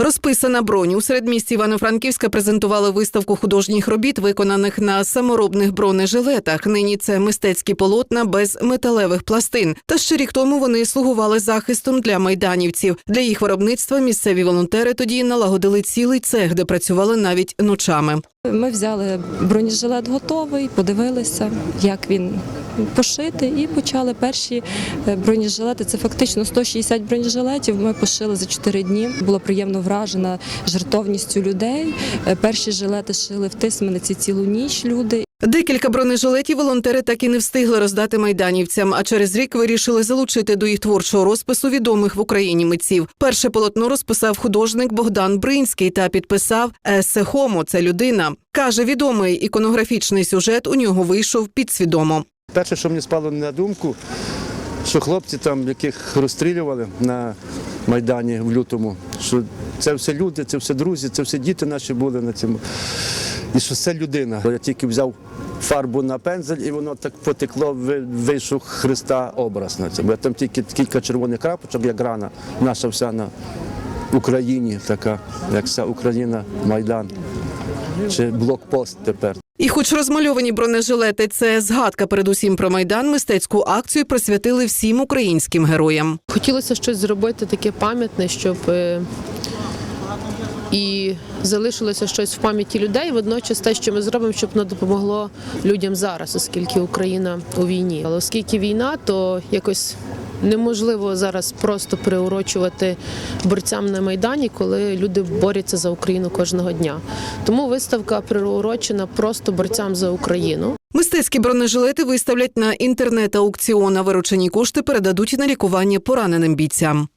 Розписана бронь у середмісті Івано-Франківська презентували виставку художніх робіт, виконаних на саморобних бронежилетах. Нині це мистецькі полотна без металевих пластин. Та ще рік тому вони слугували захистом для майданівців. Для їх виробництва місцеві волонтери тоді налагодили цілий цех, де працювали навіть ночами. Ми взяли бронежилет готовий, подивилися, як він пошитий, і почали перші е, бронежилети. Це фактично 160 бронежилетів. Ми пошили за 4 дні. Була приємно вражена жертовністю людей. Е, Перші жилети шили в Тисмениці цілу ніч люди. Декілька бронежилетів волонтери так і не встигли роздати майданівцям, а через рік вирішили залучити до їх творчого розпису відомих в Україні митців. Перше полотно розписав художник Богдан Бринський та підписав «Есе Хомо. Це людина. каже відомий іконографічний сюжет. У нього вийшов підсвідомо. Перше, що мені спало на думку, що хлопці там, яких розстрілювали на Майдані в лютому, що це все люди, це все друзі, це все діти наші були на цьому. І що це людина. Я тільки взяв фарбу на пензель і воно так потекло, вийшов Христа образ на цьому. Я там тільки кілька червоних крапочок, як рана, наша вся на Україні, така, як вся Україна, Майдан. Чи блокпост тепер. І, хоч розмальовані бронежилети, це згадка передусім про майдан, мистецьку акцію присвятили всім українським героям. Хотілося щось зробити таке пам'ятне, щоб е, і залишилося щось в пам'яті людей. Водночас те, що ми зробимо, щоб воно допомогло людям зараз, оскільки Україна у війні. Але оскільки війна, то якось неможливо зараз просто приурочувати борцям на майдані, коли люди борються за Україну кожного дня. Тому виставка приурочена просто борцям за Україну. Мистецькі бронежилети виставлять на інтернет-аукціон, а виручені кошти передадуть на лікування пораненим бійцям.